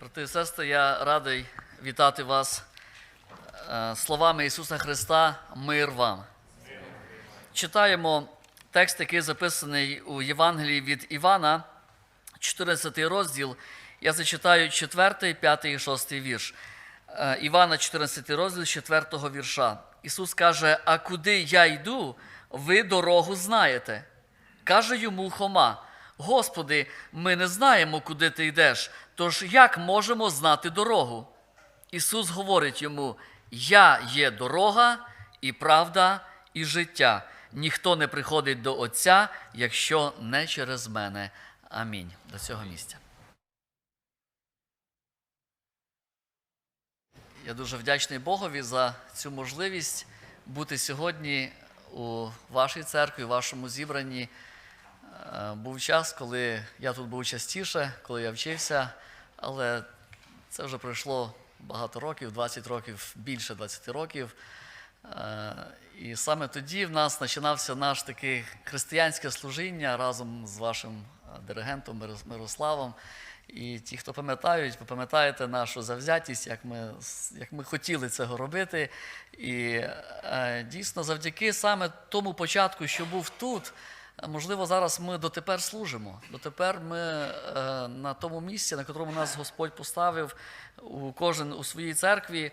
Брати і сестри, я радий вітати вас е, словами Ісуса Христа Мир вам. Читаємо текст, який записаний у Євангелії від Івана, 14 розділ. Я зачитаю 4, 5 і 6 вірш. Е, Івана, 14 розділ, 4 вірша. Ісус каже: А куди я йду, ви дорогу знаєте. Каже йому Хома: Господи, ми не знаємо, куди ти йдеш, тож як можемо знати дорогу? Ісус говорить йому: Я є дорога і правда, і життя. Ніхто не приходить до Отця, якщо не через мене. Амінь. До цього місця. Я дуже вдячний Богові за цю можливість бути сьогодні у вашій церкві, у вашому зібранні. Е, Був час, коли я тут був частіше, коли я вчився, але це вже пройшло багато років, 20 років, більше 20 років. Е, І саме тоді в нас починався наш таке християнське служіння разом з вашим е, диригентом Мирославом. І ті, хто пам'ятають, ви пам'ятаєте нашу завзятість, як ми, як ми хотіли цього робити. І е, дійсно, завдяки саме тому початку, що був тут, можливо, зараз ми дотепер служимо. Дотепер ми е, на тому місці, на котрому нас Господь поставив, у кожен у своїй церкві.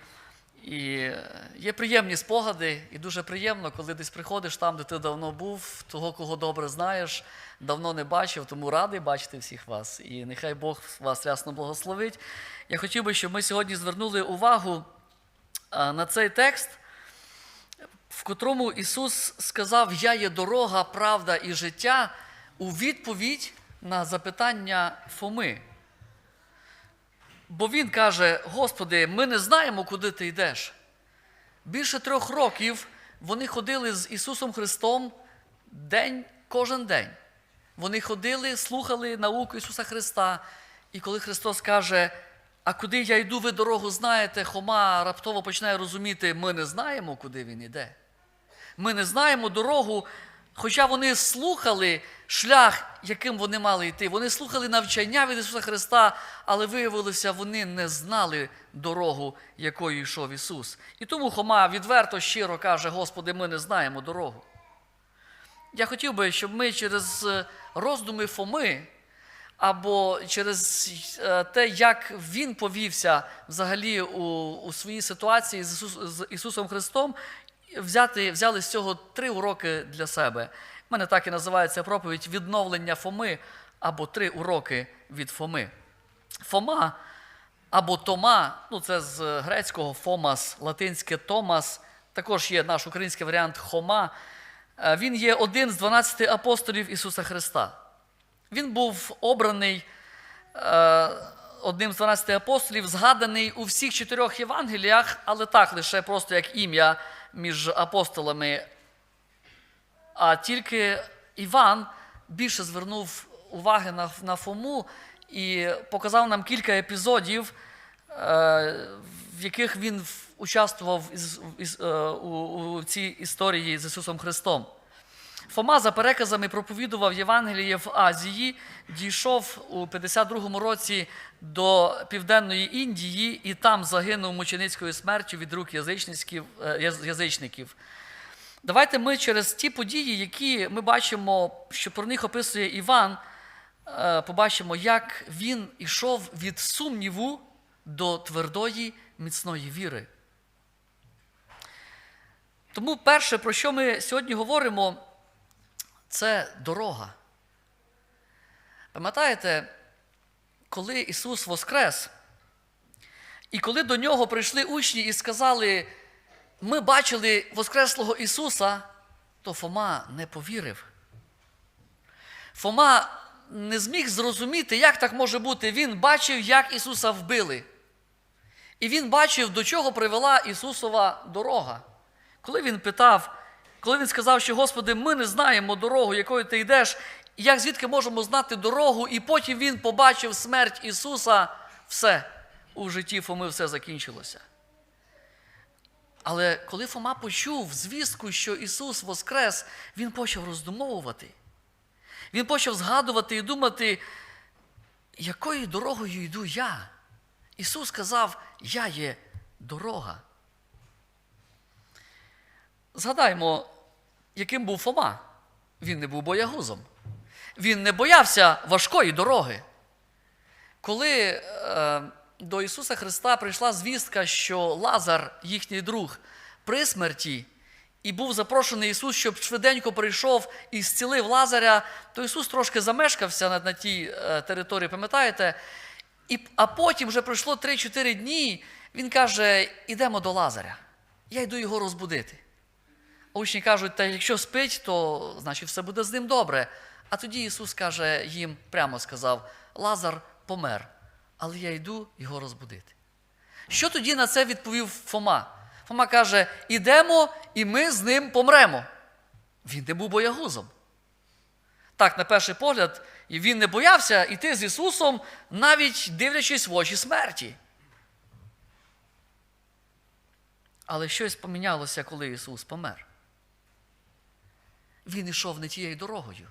І е, є приємні спогади, і дуже приємно, коли десь приходиш там, де ти давно був, того, кого добре знаєш, давно не бачив, тому радий бачити всіх вас. І нехай Бог вас рясно благословить. Я хотів би, щоб ми сьогодні звернули увагу на цей текст, в котрому Ісус сказав: Я є дорога, правда і життя у відповідь на запитання Фоми. Бо він каже: Господи, ми не знаємо, куди ти йдеш. Більше трьох років вони ходили з Ісусом Христом день кожен день. Вони ходили, слухали науку Ісуса Христа. І коли Христос каже, а куди я йду, ви дорогу знаєте, Хома раптово починає розуміти, ми не знаємо, куди він йде. Ми не знаємо дорогу, хоча вони слухали шлях, яким вони мали йти. Вони слухали навчання від Ісуса Христа, але виявилося, вони не знали дорогу, якою йшов Ісус. І тому Хома відверто щиро каже: Господи, ми не знаємо дорогу. Я хотів би, щоб ми через е, роздуми Фоми або через е, те, як він повівся взагалі у, у своїй ситуації з, Ісус, з Ісусом Христом, взяти, взяли з цього три уроки для себе. У мене так і називається проповідь відновлення Фоми або три уроки від Фоми. Фома або Тома, ну це з грецького Фомас, латинське Томас, також є наш український варіант Хома. Е, Він є один з 12 апостолів Ісуса Христа. Він був обраний е, одним з 12 апостолів, згаданий у всіх чотирьох Євангеліях, але так лише просто як ім'я між апостолами. А тільки Іван більше звернув уваги на, на Фому і показав нам кілька епізодів, е, в яких він участвував е, у цій історії з Ісусом Христом. Фома за переказами проповідував Євангеліє в Азії, дійшов у 52-му році до Південної Індії і там загинув мученицькою смертю від рук е, яз- язичників. Давайте ми через ті події, які ми бачимо, що про них описує Іван, е, побачимо, як він ішов від сумніву до твердої міцної віри. Тому перше, про що ми сьогодні говоримо, це дорога. Пам'ятаєте, коли Ісус воскрес, і коли до нього прийшли учні і сказали, ми бачили Воскреслого Ісуса, то Фома не повірив. Фома не зміг зрозуміти, як так може бути. Він бачив, як Ісуса вбили. І він бачив, до чого привела Ісусова дорога. Коли він питав, коли він сказав, що Господи, ми не знаємо дорогу, якою ти йдеш, як звідки можемо знати дорогу, і потім він побачив смерть Ісуса, все, у житті Фоми все закінчилося. Але коли Фома почув звістку, що Ісус воскрес, він почав роздумовувати. Він почав згадувати і думати, якою дорогою йду я? Ісус сказав, Я є дорога. Згадаймо, яким був Фома. Він не був боягузом. Він не боявся важкої дороги. Коли е, до Ісуса Христа прийшла звістка, що Лазар, їхній друг, при смерті, і був запрошений Ісус, щоб швиденько прийшов і зцілив Лазаря, то Ісус трошки замешкався на, на тій е, території, пам'ятаєте? І, а потім вже пройшло 3-4 дні, Він каже: ідемо до Лазаря. Я йду його розбудити. Учні кажуть, та якщо спить, то значить все буде з ним добре. А тоді Ісус каже їм, прямо сказав: Лазар помер, але я йду його розбудити. Що тоді на це відповів Фома? Фома каже: ідемо, і ми з ним помремо. Він не був боягузом. Так, на перший погляд, він не боявся йти з Ісусом, навіть дивлячись в очі смерті. Але щось помінялося, коли Ісус помер. Він йшов не тією дорогою.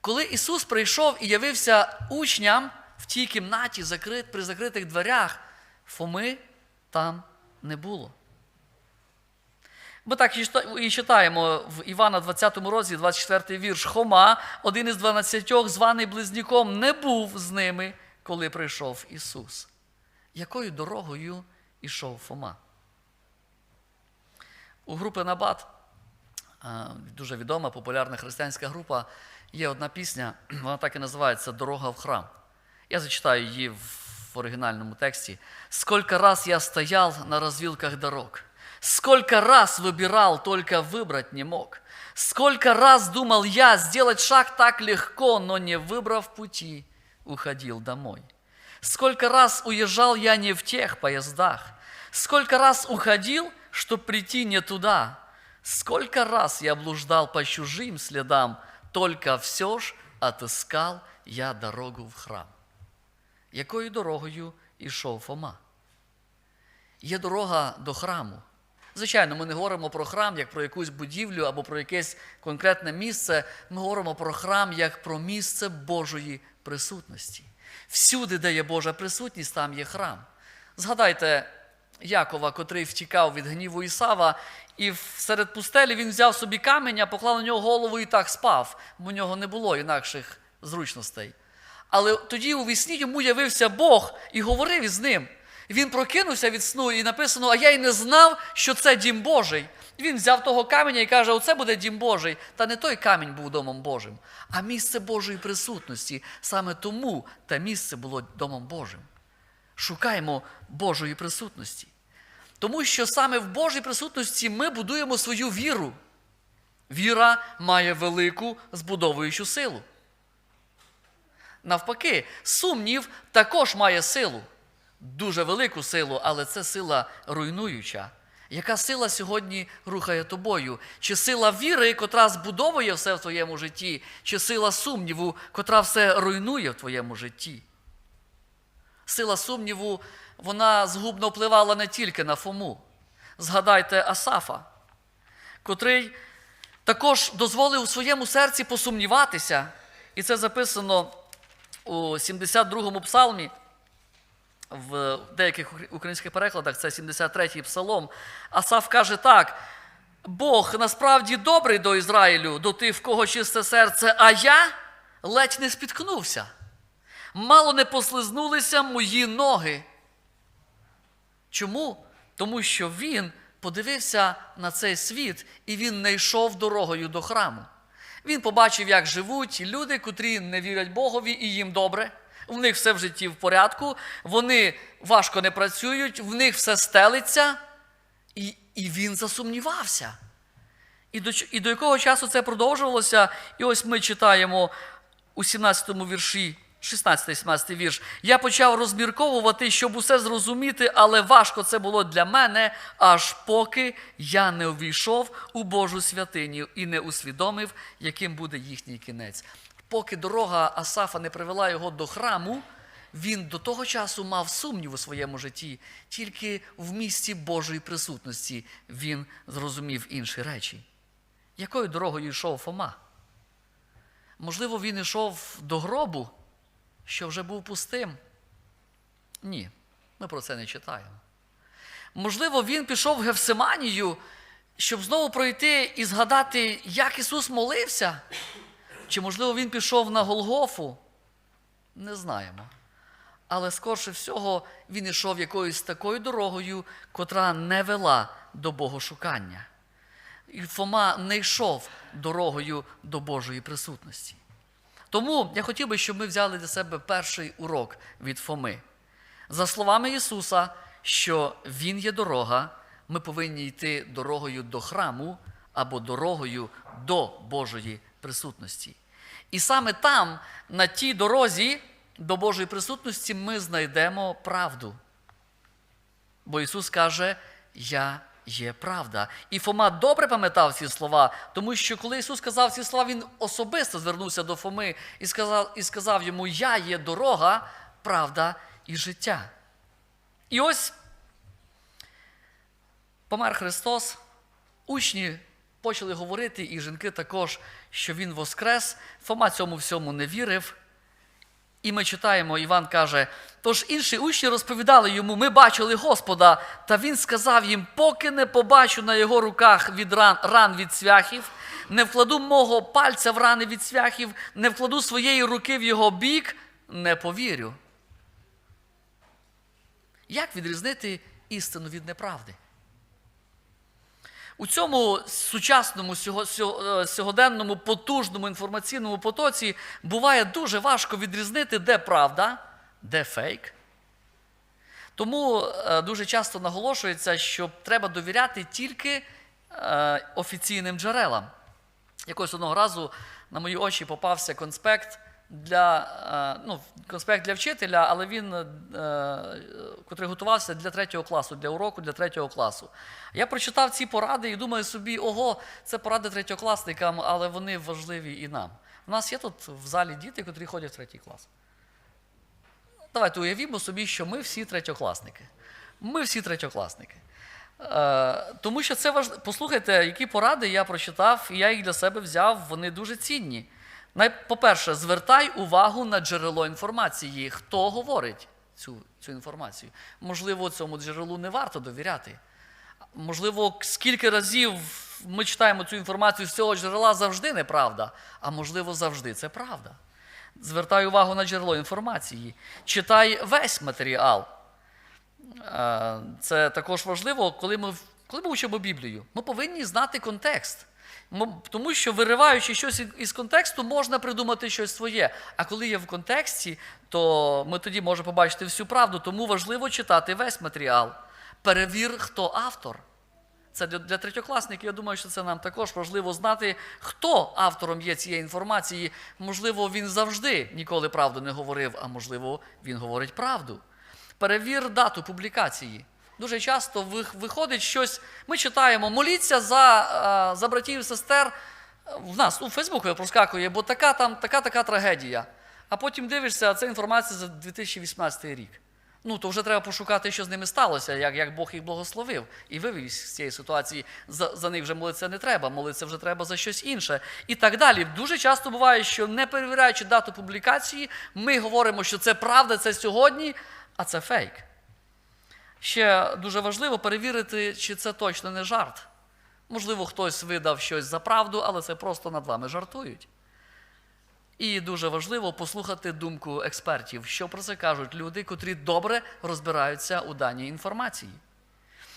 Коли Ісус прийшов і явився учням в тій кімнаті при закритих дверях, Фоми там не було. Ми так і читаємо в Івана 20 розділі, 24 вірш. Хома, один із дванадцятьох, званий близнюком, не був з ними, коли прийшов Ісус. Якою дорогою ішов Фома? У групи Набат, дуже відома, популярна християнська група, є одна пісня, вона так і називається Дорога в храм. Я зачитаю її в оригінальному тексті. «Сколько раз я стоял на развилках дорог, сколько раз выбирал, только выбрать не мог, сколько раз думал я сделать шаг так легко, но не выбрав пути, уходил домой. Сколько раз уезжал я не в тех поездах, сколько раз уходил, чтоб прийти не туда, сколько раз я блуждал по чужим следам, только все ж отыскал я дорогу в храм. Якою дорогою ішов Фома? Є дорога до храму. Звичайно, ми не говоримо про храм як про якусь будівлю або про якесь конкретне місце. Ми говоримо про храм як про місце Божої присутності. Всюди, де є Божа присутність, там є храм. Згадайте Якова, котрий втікав від гніву Ісава, і серед пустелі він взяв собі каменя, поклав на нього голову і так спав, бо у нього не було інакших зручностей. Але тоді у вісні йому явився Бог і говорив із ним. Він прокинувся від сну, і написано: А я й не знав, що це дім Божий. Він взяв того каменя і каже: Оце буде дім Божий. Та не той камінь був домом Божим, а місце Божої присутності. Саме тому те місце було домом Божим. Шукаємо Божої присутності. Тому що саме в Божій присутності ми будуємо свою віру. Віра має велику збудовуючу силу. Навпаки, сумнів також має силу, дуже велику силу, але це сила руйнуюча. Яка сила сьогодні рухає тобою? Чи сила віри, котра збудовує все в твоєму житті, чи сила сумніву, котра все руйнує в твоєму житті? Сила сумніву, вона згубно впливала не тільки на Фому. Згадайте Асафа, котрий також дозволив у своєму серці посумніватися. І це записано у 72-му псалмі, в деяких українських перекладах це 73-й псалом. Асаф каже так: Бог насправді добрий до Ізраїлю, до тих, в кого чисте серце, а я ледь не спіткнувся. Мало не послизнулися мої ноги. Чому? Тому що він подивився на цей світ і він не йшов дорогою до храму. Він побачив, як живуть люди, котрі не вірять Богові, і їм добре. В них все в житті в порядку, вони важко не працюють, в них все стелиться, і, і він засумнівався. І до, і до якого часу це продовжувалося? І ось ми читаємо у 17-му вірші, 16-17 вірш. Я почав розмірковувати, щоб усе зрозуміти, але важко це було для мене, аж поки я не увійшов у Божу святиню і не усвідомив, яким буде їхній кінець. Поки дорога Асафа не привела його до храму, він до того часу мав сумнів у своєму житті, тільки в місці Божої присутності він зрозумів інші речі. Якою дорогою йшов Фома? Можливо, він йшов до гробу, що вже був пустим? Ні. Ми про це не читаємо. Можливо, він пішов в Гефсиманію, щоб знову пройти і згадати, як Ісус молився. Чи, можливо, він пішов на Голгофу? Не знаємо. Але скорше всього він ішов якоюсь такою дорогою, котра не вела до богошукання. І Фома не йшов дорогою до Божої присутності. Тому я хотів би, щоб ми взяли для себе перший урок від Фоми. За словами Ісуса, що Він є дорога, ми повинні йти дорогою до храму або дорогою до Божої присутності. І саме там, на тій дорозі до Божої присутності, ми знайдемо правду. Бо Ісус каже, Я є правда. І Фома добре пам'ятав ці слова, тому що коли Ісус сказав ці слова, Він особисто звернувся до Фоми і сказав, і сказав йому: Я є дорога, правда і життя. І ось помер Христос, учні почали говорити, і жінки також, що Він воскрес. Фома цьому всьому не вірив. І ми читаємо, Іван каже: тож інші учні розповідали йому, ми бачили Господа, та він сказав їм, поки не побачу на його руках від ран, ран від цвяхів, не вкладу мого пальця в рани від цвяхів, не вкладу своєї руки в його бік, не повірю. Як відрізнити істину від неправди? У цьому сучасному е, сьогоденному потужному інформаційному потоці буває дуже важко відрізнити, де правда, де фейк. Тому е, дуже часто наголошується, що треба довіряти тільки е, офіційним джерелам. Якось одного разу на мої очі попався конспект для, е, ну, конспект для вчителя, але він, е, котрий готувався для третього класу, для уроку для третього класу. Я прочитав ці поради і думаю собі, ого, це поради третьокласникам, але вони важливі і нам. У нас є тут в залі діти, котрі ходять в третій клас. Давайте уявімо собі, що ми всі третьокласники. Ми всі третьокласники. Е, тому що це важливо. Послухайте, які поради я прочитав, і я їх для себе взяв, вони дуже цінні. По-перше, звертай увагу на джерело інформації. Хто говорить цю, цю інформацію? Можливо, цьому джерелу не варто довіряти. Можливо, скільки разів ми читаємо цю інформацію з цього джерела завжди неправда, а можливо, завжди це правда. Звертай увагу на джерело інформації. Читай весь матеріал. Е, Це також важливо, коли ми, коли ми вчимо Біблію. Ми повинні знати контекст. Тому що, вириваючи щось із- контексту, можна придумати щось своє. А коли є в контексті, то ми тоді можемо побачити всю правду. Тому важливо читати весь матеріал. Перевір, хто автор. Це для третьокласників, я думаю, що це нам також важливо знати, хто автором є цієї інформації. Можливо, він завжди ніколи правду не говорив, а можливо, він говорить правду. Перевір дату публікації. Дуже часто виходить щось, ми читаємо, моліться за, е, за братів і сестер. В нас у Фейсбуку проскакує, бо така там, така трагедія. А потім дивишся, це інформація за 2018 рік. Ну, то вже треба пошукати, що з ними сталося, як, як Бог їх благословив і вивів з цієї ситуації. За, за них вже молитися не треба, молитися вже треба за щось інше. І так далі. Дуже часто буває, що не перевіряючи дату публікації, ми говоримо, що це правда, це сьогодні, а це фейк. Ще дуже важливо перевірити, чи це точно не жарт. Можливо, хтось видав щось за правду, але це просто над вами жартують. І дуже важливо послухати думку експертів, що про це кажуть люди, котрі добре розбираються у даній інформації.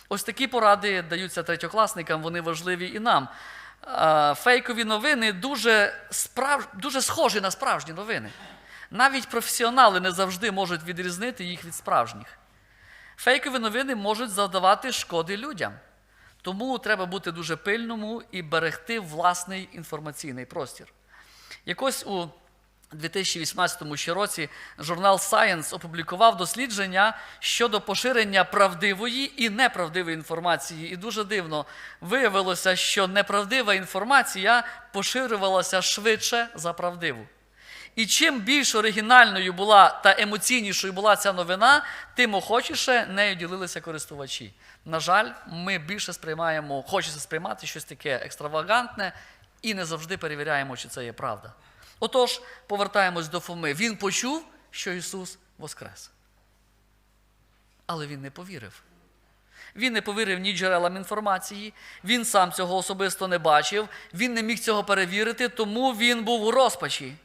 Ось такі поради даються третьокласникам, вони важливі і нам. Фейкові новини дуже, справ... дуже схожі на справжні новини. Навіть професіонали не завжди можуть відрізнити їх від справжніх. Фейкові новини можуть завдавати шкоди людям. Тому треба бути дуже пильному і берегти власний інформаційний простір. Якось у 2018 ще році журнал Science опублікував дослідження щодо поширення правдивої і неправдивої інформації. І дуже дивно виявилося, що неправдива інформація поширювалася швидше за правдиву. І чим більш оригінальною була та емоційнішою була ця новина, тим охочіше нею ділилися користувачі. На жаль, ми більше сприймаємо, хочеться сприймати щось таке екстравагантне і не завжди перевіряємо, чи це є правда. Отож, повертаємось до Фоми. Він почув, що Ісус воскрес. Але він не повірив. Він не повірив ні джерелам інформації, він сам цього особисто не бачив, він не міг цього перевірити, тому він був у розпачі.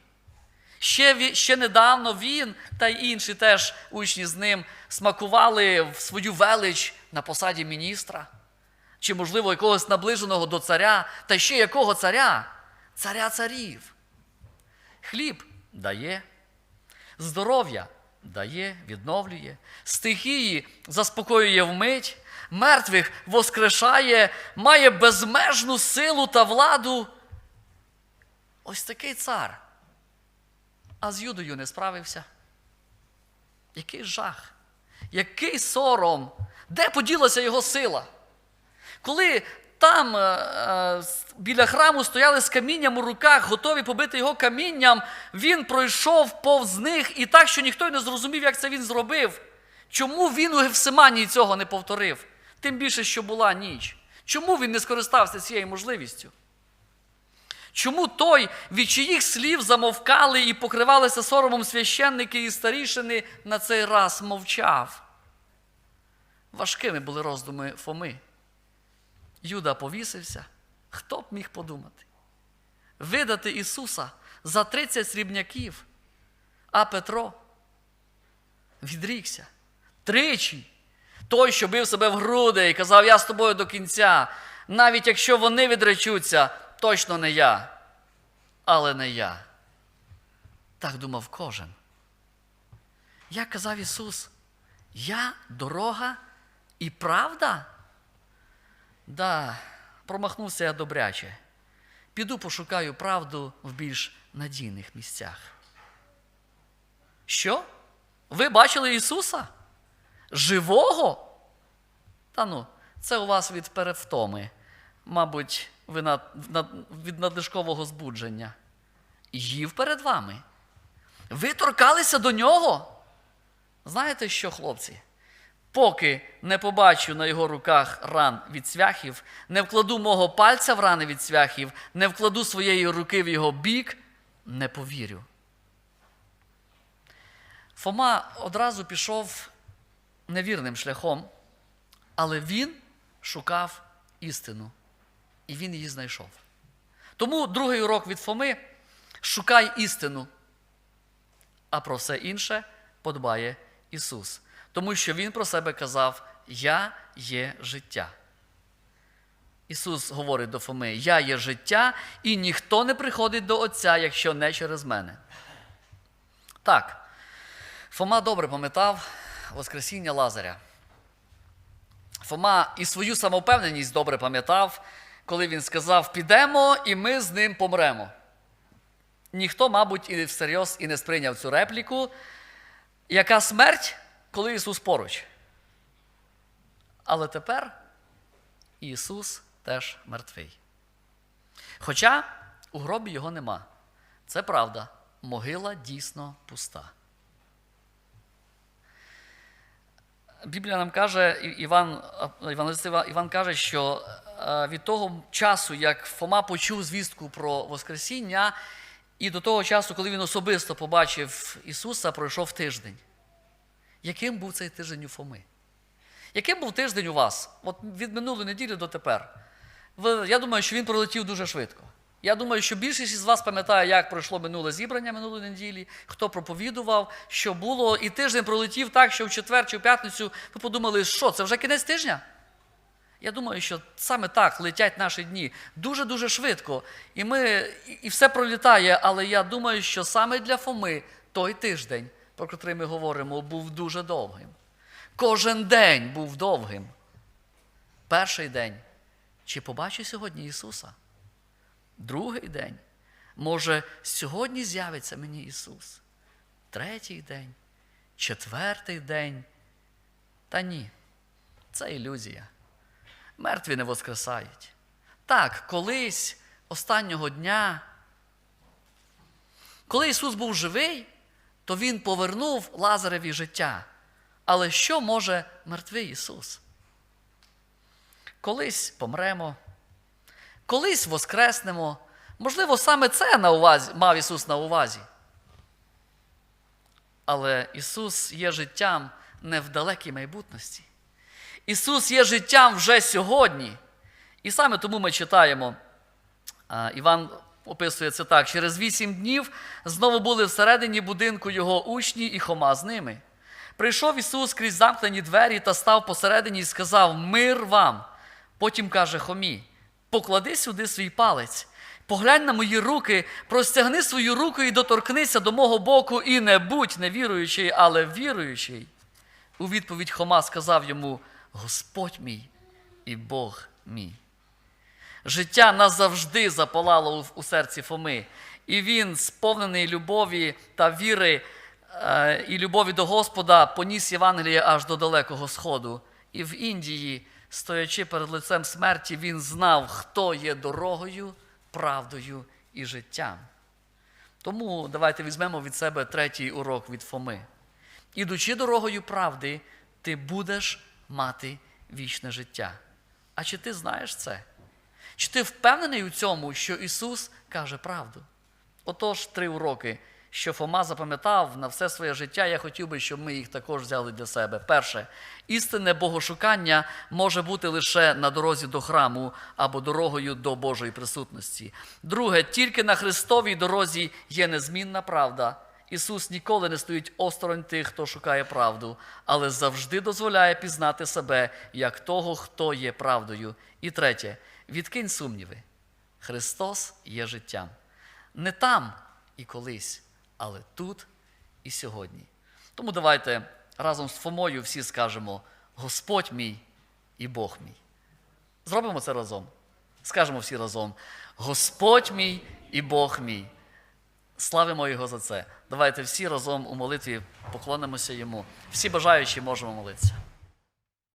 Ще, ще недавно він та й інші теж учні з ним смакували в свою велич на посаді міністра, чи, можливо, якогось наближеного до царя, та ще якого царя? Царя царів. Хліб дає, здоров'я дає, відновлює, стихії заспокоює вмить, мертвих воскрешає, має безмежну силу та владу. Ось такий цар. А з Юдою не справився. Який жах, який сором, де поділася його сила? Коли там е, е, біля храму стояли з камінням у руках, готові побити його камінням, він пройшов повз них і так, що ніхто й не зрозумів, як це він зробив. Чому він у Гефсиманії цього не повторив? Тим більше, що була ніч. Чому він не скористався цією можливістю? Чому той, від чиїх слів замовкали і покривалися соромом священники і старішини, на цей раз мовчав? Важкими були роздуми Фоми. Юда повісився. Хто б міг подумати? Видати Ісуса за 30 срібняків, а Петро відрікся тричі. Той, що бив себе в груди і казав, я з тобою до кінця, навіть якщо вони відречуться, точно не я, але не я. Так думав кожен. Як казав Ісус, я дорога і правда? Да, промахнувся я добряче. Піду пошукаю правду в більш надійних місцях. Що? Ви бачили Ісуса? Живого? Та ну, це у вас від перевтоми. Мабуть, ви від надлишкового збудження. Їв перед вами. Ви торкалися до нього? Знаєте що, хлопці? Поки не побачу на його руках ран від цвяхів, не вкладу мого пальця в рани від цвяхів, не вкладу своєї руки в його бік, не повірю. Фома одразу пішов невірним шляхом, але він шукав істину, і він її знайшов. Тому другий урок від Фоми шукай істину, а про все інше подбає Ісус. Тому що Він про себе казав: Я є життя. Ісус говорить до Фоми: Я є життя, і ніхто не приходить до Отця, якщо не через мене. Так, Фома добре пам'ятав Воскресіння Лазаря. Фома і свою самовпевненість добре пам'ятав, коли він сказав: підемо і ми з ним помремо. Ніхто, мабуть, і всерйоз і не сприйняв цю репліку. Яка смерть, коли Ісус поруч? Але тепер Ісус теж мертвий. Хоча у гробі його нема. Це правда, могила дійсно пуста. Біблія нам каже, Іван, Іван, Іван каже, що е, від того часу, як Фома почув звістку про Воскресіння, і до того часу, коли він особисто побачив Ісуса, пройшов тиждень. Яким був цей тиждень у Фоми? Яким був тиждень у вас? От від минулої неділі до тепер. Я думаю, що він пролетів дуже швидко. Я думаю, що більшість із вас пам'ятає, як пройшло минуле зібрання минулої неділі, хто проповідував, що було, і тиждень пролетів так, що в четвер чи в п'ятницю ви подумали, що це вже кінець тижня? Я думаю, що саме так летять наші дні дуже-дуже швидко. І ми, і- все пролітає, але я думаю, що саме для Фоми той тиждень, про котрий ми говоримо, був дуже довгим. Кожен день був довгим. Перший день. Чи побачу сьогодні Ісуса? Другий день. Може, сьогодні з'явиться мені Ісус? Третій день, четвертий день. Та ні, це ілюзія. Мертві не воскресають. Так, колись останнього дня, коли Ісус був живий, то Він повернув Лазареві життя. Але що може мертвий Ісус? Колись помремо, колись воскреснемо. Можливо, саме це на увазі, мав Ісус на увазі. Але Ісус є життям не в далекій майбутності. Ісус є життям вже сьогодні. І саме тому ми читаємо. Іван описує це так: через вісім днів знову були всередині будинку його учні і Хома з ними. Прийшов Ісус крізь замкнені двері та став посередині і сказав: Мир вам. Потім каже Хомі: поклади сюди свій палець, поглянь на мої руки, простягни свою руку і доторкнися до мого боку, і не будь невіруючий, але віруючий. У відповідь Хома сказав йому: Господь мій і Бог мій. Життя назавжди запалало у- серці Фоми, і він, сповнений любові та віри е, і любові до Господа, поніс Євангеліє аж до далекого сходу. І в Індії, стоячи перед лицем смерті, він знав, хто є дорогою, правдою і життям. Тому давайте візьмемо від себе третій урок від Фоми. Ідучи дорогою правди, ти будеш мати вічне життя. А чи ти знаєш це? Чи ти впевнений у цьому, що Ісус каже правду? Отож, три уроки, що Фома запам'ятав на все своє життя, я хотів би, щоб ми їх також взяли для себе. Перше, істинне богошукання може бути лише на дорозі до храму або дорогою до Божої присутності. Друге, тільки на Христовій дорозі є незмінна правда. Ісус ніколи не стоїть осторонь тих, хто шукає правду, але завжди дозволяє пізнати себе як того, хто є правдою. І третє, відкинь сумніви. Христос є життям. Не там і колись, але тут і сьогодні. Тому давайте разом з Фомою всі скажемо: Господь мій і Бог мій. Зробимо це разом. Скажемо всі разом: Господь мій і Бог мій. Славимо Його за це. Давайте всі разом у молитві поклонимося Йому. Всі бажаючі можемо молитися.